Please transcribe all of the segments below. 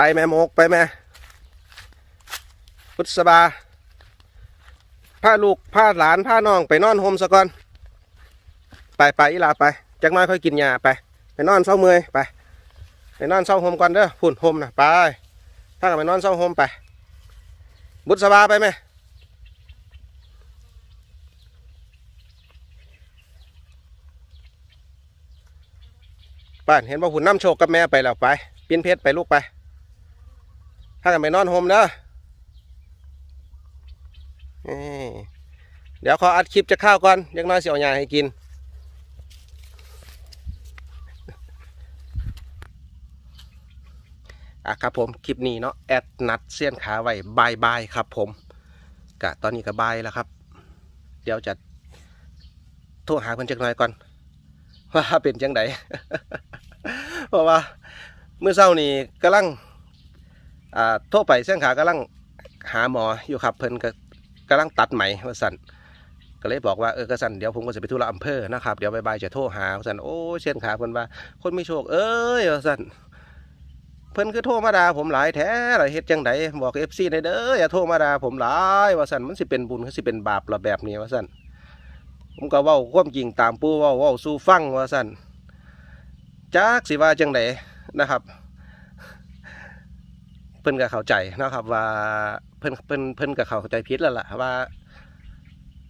ไปแม่โมกไปแม่พุทธบาพาลูกพาหลานพาน้องไปนอนโฮมซะก่อน ไปไปอีลาไปจักน้อยค่อยกินยาไป ไปนอนเศร้าเมื่อยไป ไปนอนเศร้าโฮมก่อนเด้อพุ่นโฮมนะไปถ้ากันไปนอนเศร้าโฮมไป บุษบาไปไหมป้านเห็นว่าหุ่นน้ำโชคกับแม่ไปแล้วไปปีนเพชรไปลูกไป ถ้ากันไปนอนโฮมเด้อะเดี๋ยวขออัดคลิปจะข้าวก่อนยังน้อยเสียวยาให้กิน อะครับผม คลิปนี้เนาะแอดนัดเสี้ยนขาไว้บายบายครับผมกะตอนนี้ก็บายแล้วครับ เดี๋ยวจะโทรหาเพิ่อนจักหน่อยก่อน ว่าเป็นจังไดเพราะว่าเมื่อเช้านี้กำลัง อ่าโทรไปเส้นขากำลังหาหมออยู่ครับเพิ่นก็กำลังตัดไหมว่าสันก็เลยบอกว่าเออกระสันเดี๋ยวผมก็จะไปธุระอำเภอนะครับเดี๋ยวบายๆจะโทรหาวสันโอ้เส้นขาเพิ่นว่า คนไม่โชค เอ้ยว่าสั่นเพิ่นคือโทรมาด่าผมหลายแท้หลายเฮ็ดจังไดบอกเอฟซีในเด้ออย่าโทรมาด่าผมหลายว่าสันมันสิเป็นบุญคือสิเป็นบาปละแบบนี้ว่าสันผมก็เว้าความจริงตามปู่เว้าเว้าสู่ฟังว่าสันจักสิว่าจังไดนะครับ พิ่นก็เข้าใจนะครับ ว่าเพิ่นเพิ่นเพิ่นก็เข้าใจผิดแล้วล่ะว่า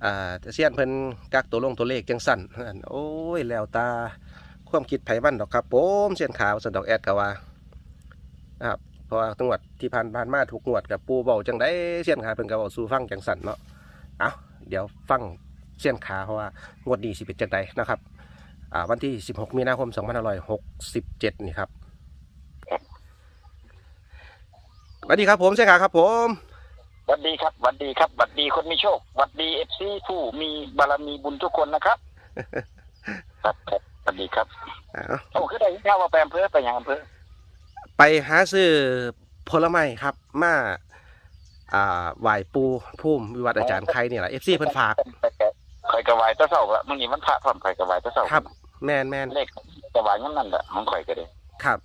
อ่าเซียนเพิ่นกักตัวลงตัวเลขจังสั่นโอ้ยแล้วตาความคิดไผมันดอกครับผมเซียนขาวสันดอกแอดก็ว่านะครับเพราะว่าจังหวัดที่ผ่านผ่านมาถูกงวดกับปูเบาจังได้เสียนขาเพิ่นก็เว้าสู่ฟังจังสันเนาะเอาเดี๋ยวฟังเสียนขาเพราะว่างวดนี้สิเป็นจังไดนะครับอ่าวันที่ 16 มีนาคม 2567 นี่ครับส วัสดีครับผมเสี้ยนขาครับผมหวัดดีครับหวัดดีครับหวัดดีคนมีโชคหวัดดีเอฟซีผู้มีบารมีบุญทุกคนนะครับครับครับหวัดดีครับอ้าวโอ้คือได้ยินข่าวว่าไปอำเภอไปยังอำเภอไปหาซื้อผลไม้ครับ มาอ่าไหวปูพุ่มวิวัฒน์อาจารย์ใครเนี่ยแหละ FC เพิ่นฝากคอยกระวายตะเสาละมื่อนี้มันพระพร้อมคอยกระวายตะเสาครับ แมนแมนเลขกระวายงั้นนั่นแหละของคอยก็ได้ครับ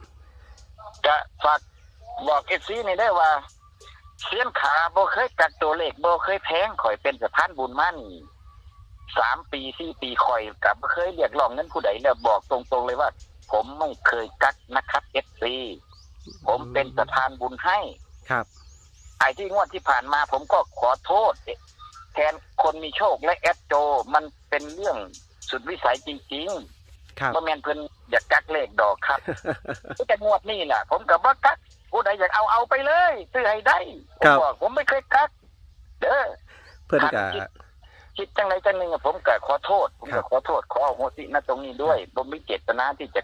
จะฝาก บอกเอฟซีนี่ได้ว่าเสียนขาบ่เคยกักตัวเลขบ่เคยแพงคอยเป็นสะพานบุญมานี่สามปีสี่ปีคอยกับบ่เคยเรียกร้องเงินผู้ใดแล้วบอกตรงๆเลยว่า ผมไม่เคยกักนะครับเอฟซีผมเป็นสะพานบุญให้ครับไอ้ที่งวดที่ผ่านมา ผมก็ขอโทษแทนคนมีโชคและแอดโจมันเป็นเรื่องสุดวิสัยจริงครับๆว่าแมนเพิ่นอยากกักเลขดอกครับแต่งวดนี่แหละผมกับว่ากัก ผู้ใดอยากเอาเอาไปเลยซื้อให้ได้ผมบอกผมไม่เคยกักเด้อเพิ่นก็คิดจังไรจังหนึ่งอะผมก็ขอโทษ ผมครัก็บขอโทษ ขออโหสิณตรงนี้ด้วย ผมไม่เจตนาที่จะ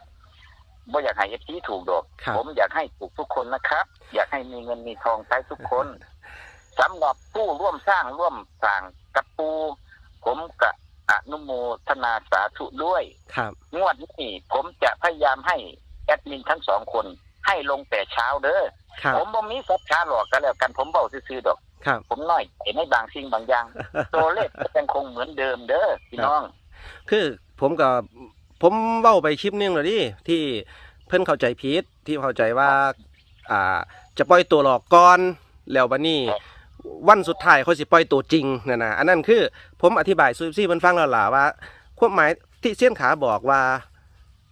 บ่อยากให้เอฟซีถูกดอกครับผมอยากให้ถูกทุกคนนะครับ อยากให้มีเงินมีทองใช้ทุกคนสำหรับผู้ร่วมสร้างร่วมสร้างกับปู ผมกับอนุโมทนาสาธุด้วย ครับ งวดนี้ผมจะพยายามให้แอดมินทั้งสองคน ให้ลงแต่เช้าเด้อครับผมบ่มีศรัทธาหรอกกันแล้วกันผมเบาซื่อๆดอก ครับ ผมน้อยใจในบางสิ่งบางอย่าง ตัวเลขก็ยังคงเหมือนเดิมเด้อพี่น้อง คือผมก็ผมเว้าไปคลิปหนึงแล้วดิที่เพิ่นเข้าใจผิดที่เข้าใจว่า อ่า จะปล่อยตัวหลอกก่อนแล้วบัดนี้ ครับ วันสุดท้ายเขาสิปล่อยตัวจริงนั่นนะอันนั้นคือผมอธิบายซูซี่เพิ่นฟังแล้วล่ะว่าความหมายที่เส้ยนขาบอกว่า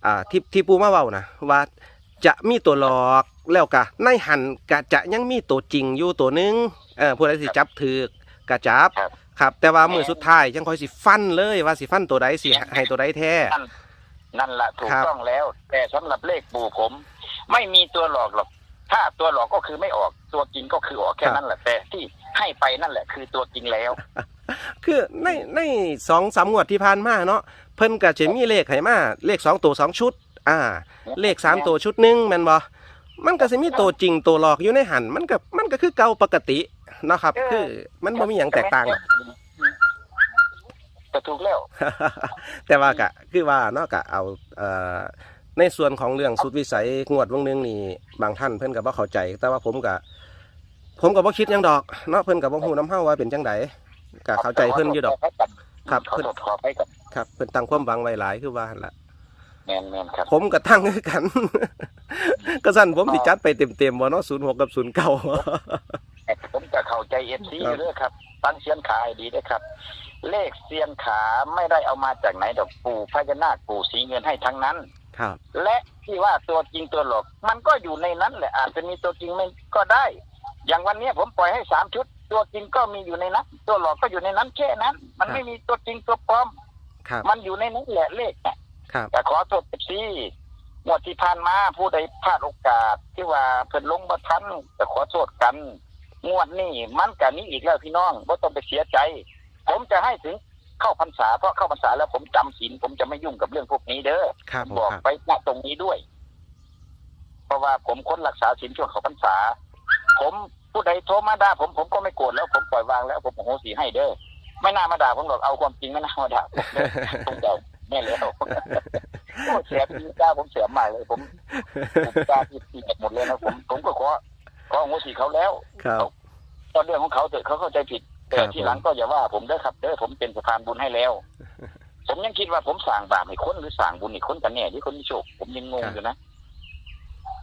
อ่าที่ที่ปูมาเว้านะว่า จะมีตัวหลอกแล้วก็ในหันก็จะยังมีตัวจริงอยู่ตัวหนึงเออผู้ใดสิจับถือกกะจับครับ ครับ แต่ว่ามือสุดท้ายยังคอยสิฟันเลยว่าสิฟันตัวใดสิให้ตัวใดแท้ นั่นนั่นละถูกครับ ต้องแล้ว แต่สำหรับเลขปู่ผม ไม่มีตัวหลอกหรอกถ้าตัวหลอกก็คือไม่ออกตัวจริงก็คือออกแค่นั้นแหละแต่ที่ให้ไปนั่นแหละ คือตัวจริงแล้ว คือในในสองสามงวดที่ผ่านมาเนาะเพิ่นก็จะมีเลขให้มาเลขสองตัวสองชุด อ่า เลขสามตัวชุดหนึงแม่นบ่มันก็สิมีตัวจริงตัวหลอกอยู่ในหันมันก็มันก็คือเก่าปกติเนาะครับเออคือมันบ่มีหยังแตกต่างหรอกก็ถูกแล้ว แต่ว่าก็คือว่าเนาะก็เอาเอ่อในส่วนของเรื่องสุดวิสัยงวดวงหนึงนี่บางท่านเพิ่นก็บ่เข้าใจ แต่ว่าผมก็ผมก็บ่คิดหยังดอกเนาะเพิ่นก็บ่ฮู้นำเฮาว่าเป็นจังไดก็เข้าใจเพิ่นอยู่ดอก ครับ ขอโทษขอไปกับครับเพิ่นตั้งความหวังไว้หลายคือว่าหั่นล่ะ แมนแมนครับ ผมก็ตั้งคือกัน ก็สั่นผมสิจัดไปเต็มๆบ่เนาะ06กับ09ผมจะเข้าใจเอฟซีครับเด้อครับ ตั้งเสียนขาให้ดีเด้อครับ เลขเซียนขาไม่ได้เอามาจากไหนดอกปู่พญานาคปู่สีเงินให้ทั้งนั้น ครับ และที่ว่าตัวจริงตัวหลอก มันก็อยู่ในนั้นแหละอาจจะมีตัวจริงไม่ก็ได้ อย่างวันนี้ผมปล่อยให้สามชุด ตัวจริงก็มีอยู่ในนั้นตัวหลอกก็อยู่ในนั้นแค่นั้น มันไม่มีตัวจริงตัวปลอมครับมันอยู่ในนั้นแหละเลขน่ะ ครับแต่ขอโทษเอฟซีงวดที่ผ่านมาผู้ใดพลาดโอกาสที่ว่าเพิ่นลงมาทันแต่ขอโทษกัน งวดนี้มันกันนี้อีกแล้วพี่น้องว่าต้องไปเสียใจ ผมจะให้ถึงเข้าพรรษาเพราะเข้าพรรษาแล้วผมจำศีลผมจะไม่ยุ่งกับเรื่องพวกนี้เด้อครับผมบอกครับ ไปณตรงนี้ด้วย เพราะว่าผมคนรักษาศีลช่วงเข้าพรรษา ผมผู้ใดโทรมาด่าผมผมก็ไม่โกรธแล้วผมปล่อยวางแล้วผมโอโหสีให้เด้อไม่น่ามาด่าผมหรอกเอาความจริงไม่น่ามาด่าผมเด้อผมเดา แม่แล้วโอ้เสียพี่จ้าผมเสียมากเลย ผมผมจ้าที่ที่หมดเลยนะผมผมก็ขอขอโอโหสีเขาแล้วครับตอนเรื่องของเขาเถอะเขาเข้าใจผิดแต่ครับทีหลังก็อย่าว่าผมเด้อครับเด้อผมเป็นสะพานบุญให้แล้ว ผมยังคิดว่าผมสั่งบาปให้คนหรือสั่งบุญให้คนกันแน่ที่คนมีโชคผมยังงงอยู่นะ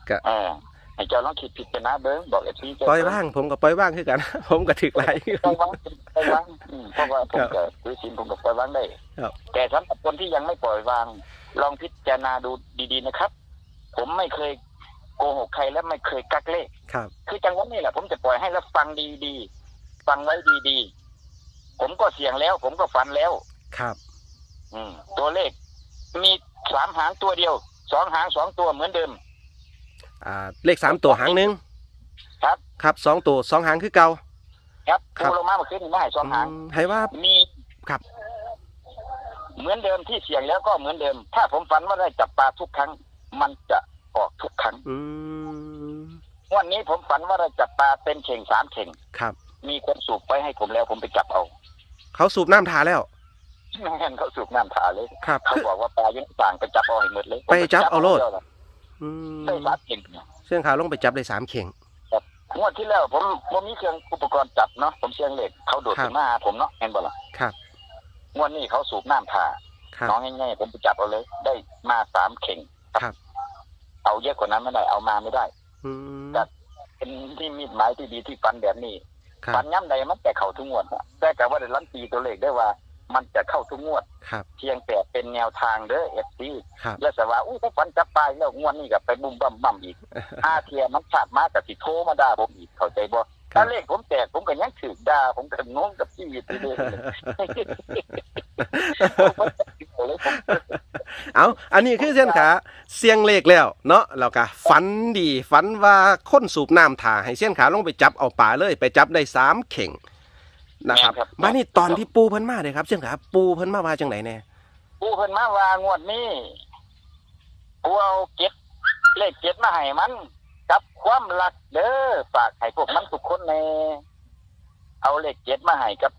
ก็เออ ให้เจ้าลองคิดผิดไปนะเบิ้งบอกเอฟซีเจ้าปล่อยว่าง ผมก็ปล่อยว่างคือกัน ผมก็ถึกหลายคือปกัล่อนยว่างปล่อยวางอืมเพราะว่าผมครับก็ถือศีลผมก็ปล่อยวางได้ครับแต่สำหรับคนที่ยังไม่ปล่อยวาง ลองพิจารณาดูดีๆนะครับ ผมไม่เคยโกหกใครและไม่เคยกักเลขครับ คือจังหวะนี้แหละผมจะปล่อยให้แล้วฟังดีๆฟังไว้ดีๆผมก็เสี่ยงแล้ว ผมก็ฝันแล้วครับ อืม ตัวเลขมีสามหางตัวเดียวสองหางสองตัวเหมือนเดิม อ่าเลขสามตัวหางหนึ่งครับ ครับสองตัวสองหางคือเก่า ครับครับปูลงมาเมื่อคืนนี้มาให้สองหางอืมให้ว่า มีครับ เหมือนเดิมที่เสี่ยงแล้วก็เหมือนเดิม ถ้าผมฝันว่าได้จับปลาทุกครั้ง มันจะออกทุกครั้งอืมวันนี้ผมฝันว่าได้จับปลาเป็นเข่งสามเข่ง ครับ มีคนสูบไปให้ผมแล้วผมไปจับเอาเขาสูบน้ำทาแล้วไม่งั้นเขาสูบน้ำถาเลย ครับเขาคือ บอกว่าปลายังต่างไปจับเอาให้หมดเลยไปจับเอาโลด อืมได้สามเข่งเสื้อขาวลงไปจับได้สามเข่ง งวดที่แล้วผมผมมีเครื่องอุปกรณ์จับเนาะผมเชียงเหล็กเขาโดดครับขึ้นมาหาผมเนาะเห็นบ่ล่ะครับ งวดนี้เขาสูบน้ำผ่าครับ น้องง่ายๆผมไปจับเอาเลย ได้มาสามเข่งครับ เอาเยอะกว่านั้นไม่ได้เอามาไม่ได้ อืมครับ เป็นที่มีดหมายที่ดีที่ฟันแบบนี้ ครัฟับนย้ำใดมันแต่เข้าทุกงวดนะแต่กับว่าได้ลันตีตัวเลขได้ว่า มันจะเข้าทุกงวด ครับเพียงแต่เป็นแนวทางเด้อเอฟซีครับอย่าสว่าอุ้ยถ้าฟันจับปลายแล้วงวดนี้กับไปบุ้มบั่มบั่มอีกอาเทียมันชาดมากกับสิโทรมาด่าผมอีกเข้าใจบ่ครัถ้าบเลขผมแตกผมก็ยังถือด่าผมก็งงกับชีวิตไปเลยผมเลยผมเอาอันนี้คือเส้นขาเสียงเลขแล้วเนาะแล้วก็ฝันดีฝันว่าคนสูบน้ำถ่าให้เส้นขาลงไปจับเอาป่าเลย ไปจับได้สามเข่ง นะครับ มานี่ตอนที่ปูเพิ่นมาเลยครับเส้นขาปูเพิ่นมาว่าจังไหนแน่กูเพิ่นมาว่างวดนี้กูเอาเก็บเลขเก็บมาให้มัน กับความรักเด้อฝากให้พวกมันทุกคนในเอาเลขเก็บมาให้กับ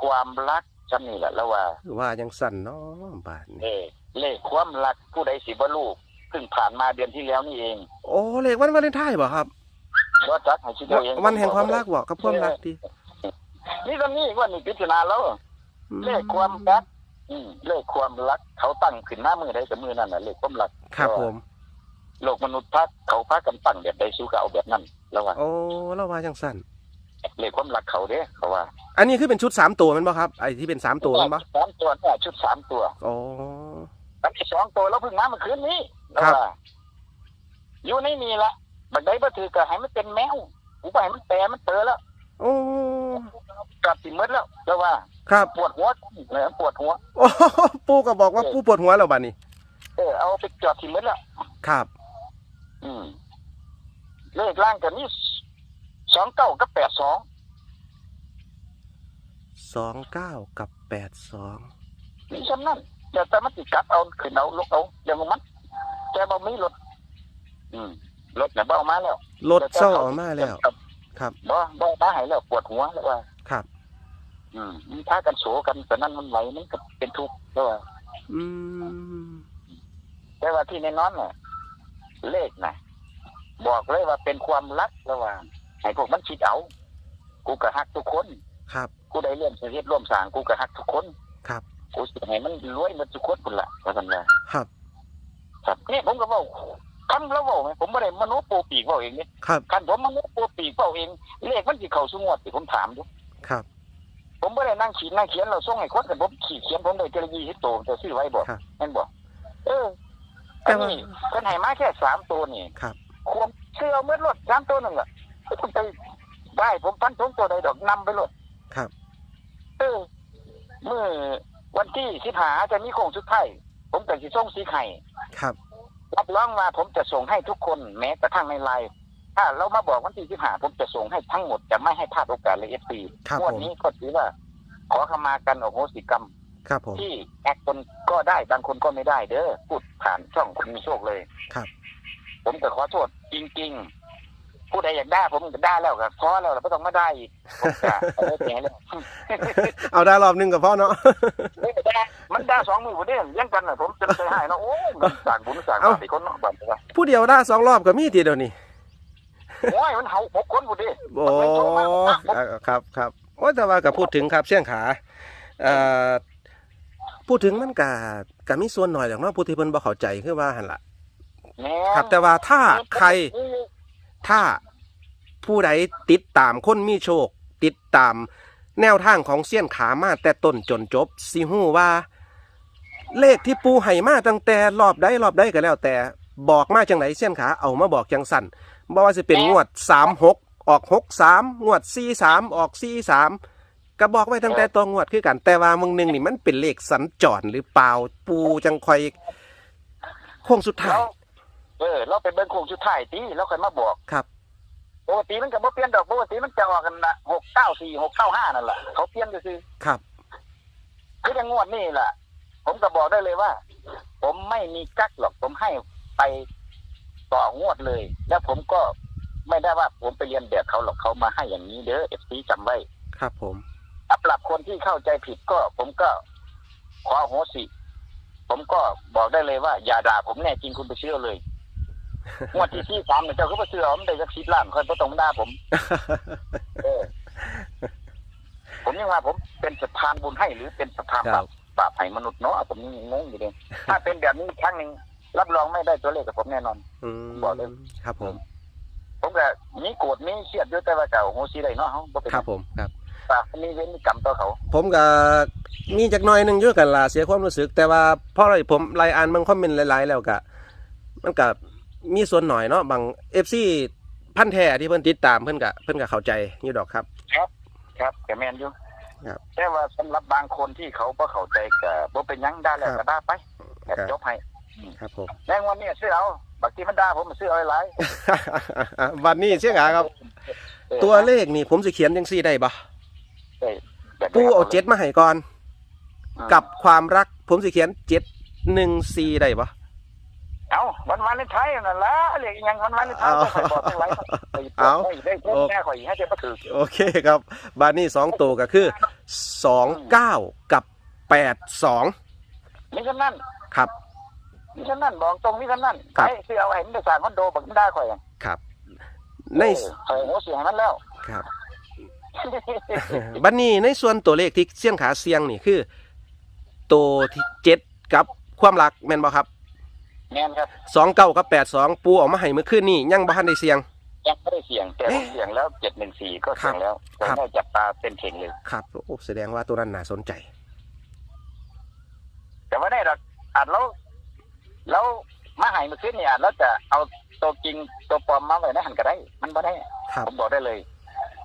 ความรักจำนี่แหละแล้วว่า ว่าจังสั่นเนาะบาดนี้เออเลขความรักผู้ใดสิบ่ลูกเพิ่งผ่านมาเดือนที่แล้วนี่เองโอ้เลขวันวาเลนไทน์บ่ครับว่าจักให้ชิดเอาเองวันแห่งความรักบ่กับความรักที่ นี่ตอนนี้ว่านี่พิจารณาแล้วเลขความรักอืมเลขความรัก เขาตั้งขึ้นหน้ามือได้กับมือนั่นน่ะเลขความรักครับผมโลกมนุษย์พักเขาพักกันตั้งแบบใดสู้ก็เอาแบบนั้นแล้วว่าโอ้แล้วว่าจังสั่นเลขความรักเขาเด้เขาว่า อันนี้คือเป็นชุดสามตัวแมันบ่ครับไอ้ที่เป็นสามตัวแมันบ่สามตัวเนี่ยชุดสามตัวโอ้อันนี้สองตัวแล้วเพิ่งมาเมื่อคืนนี้แล้วครับว่าอยู่ในนี่ละบักใดบ่ถือก็ให้มันเป็นแมวกูก็ให้มันแปรมันเตอแล้วโอ้ กลับสิหมดแล้วแล้วว่าครับปวดหัวเลยปวดหัวโอ้ปูก็บอกว่าปูปวดหัวแล้วบัดนี้ เออเอาไปจอดสิหมดแล้วครับ อืมเลขล่างกันนี่สองเก้ากับแปดสองสองเก้ากับแปดสองนี่ฉะนั้นแต่แต่มันติกลับเอาขึ้นเอาลกเอาอย่างมันแต่บ่มีรถอืมรถเนี่ยบ่เอามาแล้วรถเศร้าออกมาแล้ว ครับ บ่บ่มาให้แล้วปวดหัวแล้วว่า ครับ อืมมันพากันโศกันแต่นั้นมันไหลมันก็เป็นทุกข์แล้วว่าอืมแต่ว่าที่แน่นอนน่ะเลขน่ะ บอกเลยว่าเป็นความรักระหว่างให้พวกมันคิดเอา กูก็ฮักทุกคน ครับ กูได้เริ่มชีวิตร่วมสร้างกูก็ฮักทุกคน ครับ กูสิให้มันรวยหมันทุกคนพุ่นละว่าซั่นว่าครับ ครับนี่ผมก็บอก คำแล้วบอกไหมผมไม่ได้มโนโปรปีกบอกเองนี่ครับคันผมมโนโปรปีกบอกเองเลขมันสิเข้าสงวดสิผมถามดูครับ ผมไม่ได้นั่งขีดนั่งเขียนเราส่งให้คนแต่ผมขีดเขียนผมได้เจรยีที่โตจะซื้อไว้บอกครับนั่นบอกเออแต่อันว่านี้เพิ่นให้มาแค่สามตัวนี่ครับควมเชื่อเมื่อรถสามตัวหนึ่งอะผมไปได้ผมฟันทงตัวใดดอกนำไปรถครับเออเมื่อวันที่สิบหาจะมีโค้งสุดท้ายผมแต่สิส่งสีไข่ครับ รับรองว่าผมจะส่งให้ทุกคนแม้กระทั่งในไลน์ถ้าเรามาบอกวันที่สิบหาผมจะส่งให้ทั้งหมดจะไม่ให้พลาดโอกาสเลยเอฟซีครับงวดผมนี้ก็ถือว่า ขอขมากันอโหสิกรรมครับผมที่แอคคนก็ได้บางคนก็ไม่ได้เด้อพูดผ่านช่องคนมีโชคเลยครับ ผมก็ขอโทษจริง ๆ ผู้ใดอยากได้ผมก็ได้แล้วก็ขอแล้วแล้วไม่ต้องมาได้อีกผมจะเอาไว้แหนเลยเอาได้รอบหนึงกับพ่อเนาะไม่ได้มันได้สองมือผมเนี่ยเลี้ยงกันน่ะผมจะเคยให้เนาะโอ้ยมันสั่งบุญสั่งเอ้าบาปอีกคนเนาะบัตรว่าผู้เดียวได้สองรอบก็มีทีเดียวนี่โอ้ยมันเฮาหกคนผู้ดิโอ้มันเป็นโทรมาผมอ่าครับครับโอ้ยแต่ว่าก็พูดถึงครับเสี่ยงขาเอ่อพูดถึงมันก็ก็มีส่วนหน่อยอย่างเนาะผู้ที่เพิ่นบ่เข้าใจคือว่าหั่นล่ะแหน่ครับแต่ว่าถ้าใคร ถ้าผู้ใดติดตามคนมีโชค ติดตามแนวทางของเสี่ยนขามาแต่ต้นจนจบสิฮู้ว่า เลขที่ปูให้มาตั้งแต่รอบใดรอบใดก็แล้ว แต่บอกมาจังไหนเสี่ยนขาเอามาบอกจังสั่นบ่ว่าสิเป็นงวด36ออก63งวด43ออก43ก็บอกไว้ตั้งแต่ตัวงวดคือกันแต่ว่ามึงหนึ่งนี่มันเป็นเลขสัญจรหรือเปล่าปูจังคอยโค้งสุดท้าย เราเออ เราไปเบิ่งโค้งสุดท้ายตีแล้วค่อยมาบอกครับปกติมันก็บ่เปลี่ยนดอกปกติมันจะออกกันนะหกเก้าสี่หกเก้าห้านั่นแหละเขาเปลี่ยนก็คือครับคืออย่างงวดนี่แหละผมก็บอกได้เลยว่า ผมไม่มีกักหรอกผมให้ไปต่องวดเลย แล้วผมก็ไม่ได้ว่าผมไปเรียนแบบเขาหรอกเขามาให้อย่างนี้เด้อเอฟซีจำไว้ ครับ ผมสำหรับคนที่เข้าใจผิดก็ ผมก็ขออโหสิ ผมก็บอกได้เลยว่า อย่าด่าผมแน่จริงคุณไปเชื่อเลย งวดที่ที่สามเนี่ยเจ้าก็ไปเชื่อผมได้สักสิบล้านคนก็ต้องด่าผม เออ ผมยังว่าผมเป็นสะพานบุญให้หรือเป็นสะพานครับาบปบาปให้มนุษย์เนาะผมยังงงอยู่เลยถ้าเป็นแบบนี้อีกครั้งหนึ่งรับรองไม่ได้ตัวเลขกับผมแน่นอนอืมบอกเลยครับ ผม ผมก็มีโกรธมีเครียดอยู่แต่ว่าเก่าโหสีได้เนาะเขาบ่เป็นครับ ผมครับปากมีเว้นมีกรรมต่อเขา ผมก็มีจักหน่อยหนึงอยู่กันล่ะเสียความรู้สึก แต่ว่าเพราะอะไรผมไลน์อ่านบางคอมเมนต์หลายๆแล้วก็มันก็ มีส่วนหน่อยเนาะบาง FC พันธุ์แท้ที่เพิ่นติดตามเพิ่นก็เพิ่นก็เข้าใจอยู่ดอกครับครับแต่แมนอยู่ครับแต่ว่าสำหรับบางคนที่เขาบ่เข้าใจก็บ่เป็นหยังได้แล้วครัก็บได้ไปแต่ครับ จบให้ครับผม แรงวันนี้ซื้อเอาบางทีมันด่าผมมันซื้อเอาหลายวันนี้เชี่ยขาครับ ออตัวเลขนี่ผมสิเขียนจังซี่ได้บ่เออแบบปูเอาเจ็ดมาให้ก่อน อืมกับความรักผมสิเขียนเจ็ดหนึ่งสี่ได้บ่ เอาวันวันเลนไทยนั่นละเรียกอีหยังวันวันเลนไทยเอาก็ใส่บอกทั้งหลายไปเอาได้ได้เพิ่มแม่ข่อยให้เจ้าบ่ถือโอเคครับบานนี้สองตัวก็คือสองเก้ากับแปดสองมีฉะนั้นครับมีฉะนั้นบอกตรงมีฉะนั้นครับไปซื้อเอาให้มันได้สร้างคอนโดบักมันได้ข่อยอะครับในเออข่อยโหเสียงนั้นแล้วครับบันนี้ในส่วนตัวเลขที่เสี่ยงขาเสียงนี่คือ ตัวที่เจ็ดกับความรักแม่นบ่ครับ แม่นครับสองเก้ากับแปดสองปูออกมาให้เมื่อคืนนี่ยังบ่ทันได้เสียง ยังไม่ได้เสียงแต่ผมเสียงแล้วเจ็ดหนึ่งสี่ก็เสียงแล้วผมครับได้จับตาเป็นเข่งเลย ครับโอ้แสดงว่าตัวนั้นน่าสนใจ แต่ว่าได้เราอาจแล้วแล้วมาใหายเมื่อคืนนี่อาจแล้วจะเอาตัวจริงตัวปลอมมาไว้ในหันก็ได้ มันบ่ได้ ครับ ผมบอกได้เลย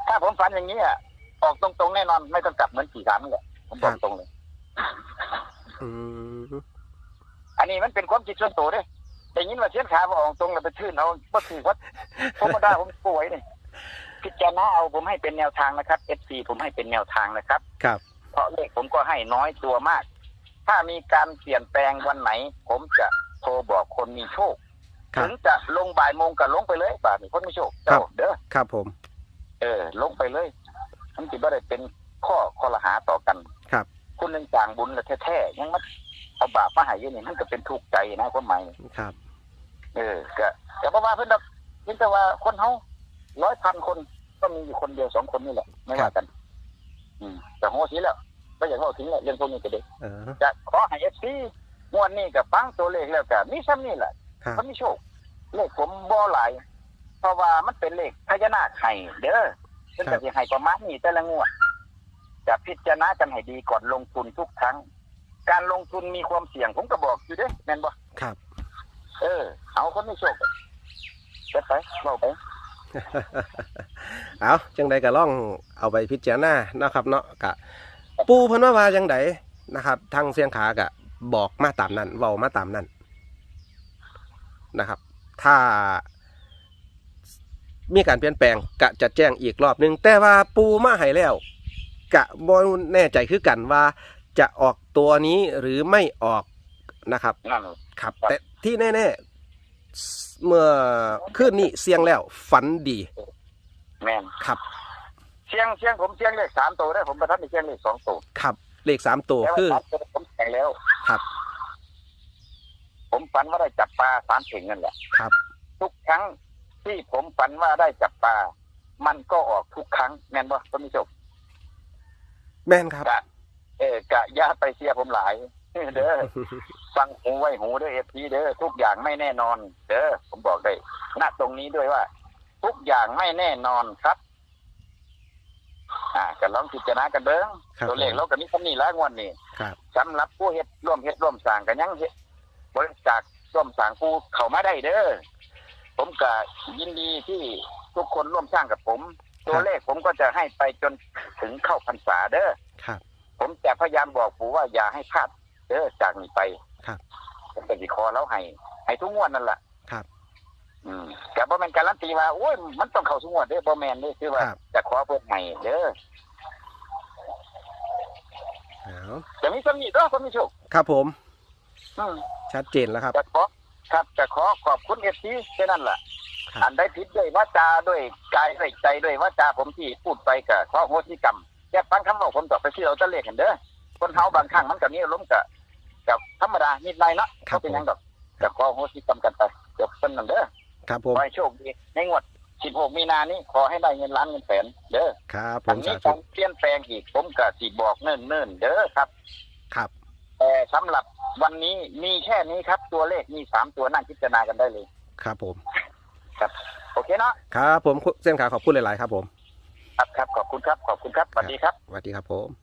ถ้าผมฝันอย่างนี้อะออกตรงๆแน่นอนไม่ต้องกลับเหมือนสี่สามนี่แหละผมบอกตรงเลย อืม อันนี้มันเป็นความคิดส่วนตัวเด้แต่ยินว่าเชียนขามาออกตรงแล้วไปทื่นเอาบ่ถือว่าผมมาได้ผมป่วยนี่พิจารณาเอาผมให้เป็นแนวทางนะครับ FC ผมให้เป็นแนวทางนะครับ ครับ เพราะเลขผมก็ให้น้อยตัวมาก ถ้ามีการเปลี่ยนแปลงวันไหน ผมจะโทรบอกคนมีโชคครัถึบงจะลงบ่ายโมงก็ลงไปเลยบ่ายนี้คนมีโชคครัเจ้าบเด้อ ครับผม เออ ลงไปเลยมันจิบ่ได้เป็นข้อคอรหาต่อกันครับ คุณหนึ่งจางบุญและแท้ๆยังมา เอาบาปมาใหายนี่มันก็เป็นทุกข์ใจนะความหมายครับ เออก็แต่ว่าว่าเพิ่นดอกเพียงแต่ว่าคนเฮาร้อยพันคนก็มีอยู่คนเดียวสองคนนี่แหละไม่ว่ากัน อืมแต่โหสีแล้วก็อย่างว่าถึงแหละเรื่องพวกนี้ก็เด็กเออจะขอให้เอฟซีงวดนี้กับฟังตัวเลขแล้วก็มีซ้ำนี่แหละครับเขามีโชค เลขผมบ่หลาย เพราะว่ามันเป็นเลขพญานาคไห้เด้อซึ่งจะสิให้ประมาณนี้แต่ละงวด จะพิจารณากันให้ดีก่อนลงทุนทุกครั้ง การลงทุนมีความเสี่ยงผมก็บอกอยู่เด้แม่นบ่ครับ เออ เอาคนมีโชคเด็ดไปเล่าไป เอาจังใดก็ล่องเอาไปพิจารณานะครับเนาะกะ ปูเพิ่นว่าว่าจังใดนะครับ ทางเสียงขากะ บอกมาตามนั้นเว้ามาตามนั้นนะครับ ถ้ามีการเปลี่ยนแปลงกะจะแจ้งอีกรอบหนึงแต่ว่าปูมาให้แล้ว กะบ่แน่ใจคือกันว่า จะออกตัวนี้หรือไม่ออกนะครับนั่นครับ แต่ที่แน่ๆเมื่อคืนนี้เสียงแล้ว ฝันดี แม่นครับเสียงเสียงผมเสียงเลขสามตัวได้ผมประทับในเสียงเลขสองตัวครับเลขสามตัวแต่ว่าคือสามตัวผมแข่งแล้วครับ ผมฝันว่าได้จับปลาสามเข่งนั่นแหละครับ ทุกครั้งที่ผมฝันว่าได้จับปลามันก็ออกทุกครั้งแม่นบ่ก็มีโชคแม่นครับกะ เออกะอยาไปเสียผมหลาย เด้อฟังหูไว้หูเด้อเอฟพีเด้อทุกอย่างไม่แน่นอน เด้อผมบอกได้ณตรงนี้ด้วยว่า ทุกอย่างไม่แน่นอนครับ อ่าก็ลองพิจารณากันเบิ้งครับตัวเลขเราก็มีคำนี้ละงวดนี้ครับสำหรับผู้เฮ็ดร่วมเฮ็ดร่วมสร้างกันยังเฮ็ดบริจาคร่วมสร้างผู้เข้ามาได้เด้อผมก็ยินดีที่ทุกคนร่วมสร้างกับผม ตัวเลขผมก็จะให้ไปจนถึงเข้าพรรษาเด้อ ครับผมจะพยายามบอกปู่ว่าอย่าให้พลาดเด้อจากนี้ไปครับ ผมเป็นสิคอแล้วให้ให้ทุกงวดนั่นแหละครับ อืมแต่บ่แม่นการันตีว่าโอ้ยมันต้องเข้าทุกงวดเด้อบ่แม่นเด้อคือว่าครับ จะขอเพิ่นให้เด้อเอาจะมีสำนีเด้อคนมีโชคครับผม อืม ชัดเจนแล้วครับ จะขอครับจะขอขอบคุณ FC แค่นั้นล่ะครับ อันได้ผิดด้วยวาจาด้วยกายด้วยใจด้วยวาจาผมที่พูดไปก็ขอโหสิกรรม แค่ฟังคำเว้าผมต่อไปที่เราจะเลขกันเด้อคนเฮาบางครั้งมันก็มีอารมณ์ก็กับธรรมดานิดหน่อยเนาะครับก็เป็นหยังดอกจะขอโหสิกรรมกันไปเดี๋ยวเพิ่นนั่นเด้อครับผขมอให้โชคดีในงวด 16 มีนานี้ขอให้ได้เงินล้านเงินแสนเด้อครับผอันมนี้สาต้ธุองเปลี่ยนแปลงอีกผมก็สิบอกเนิ่นๆเด้อครับ ครับแต่สำหรับวันนี้มีแค่นี้ครับ ตัวเลขมีสามตัวนั่งพิจารณากันได้เลย ครับผมโอเคเนาะครับผมเส้นขาขอบคุณหลาย ๆ ครับผม ครับครับขอบคุณครับขอบคุณครับสวัสดีครับ สวัสดีครับผม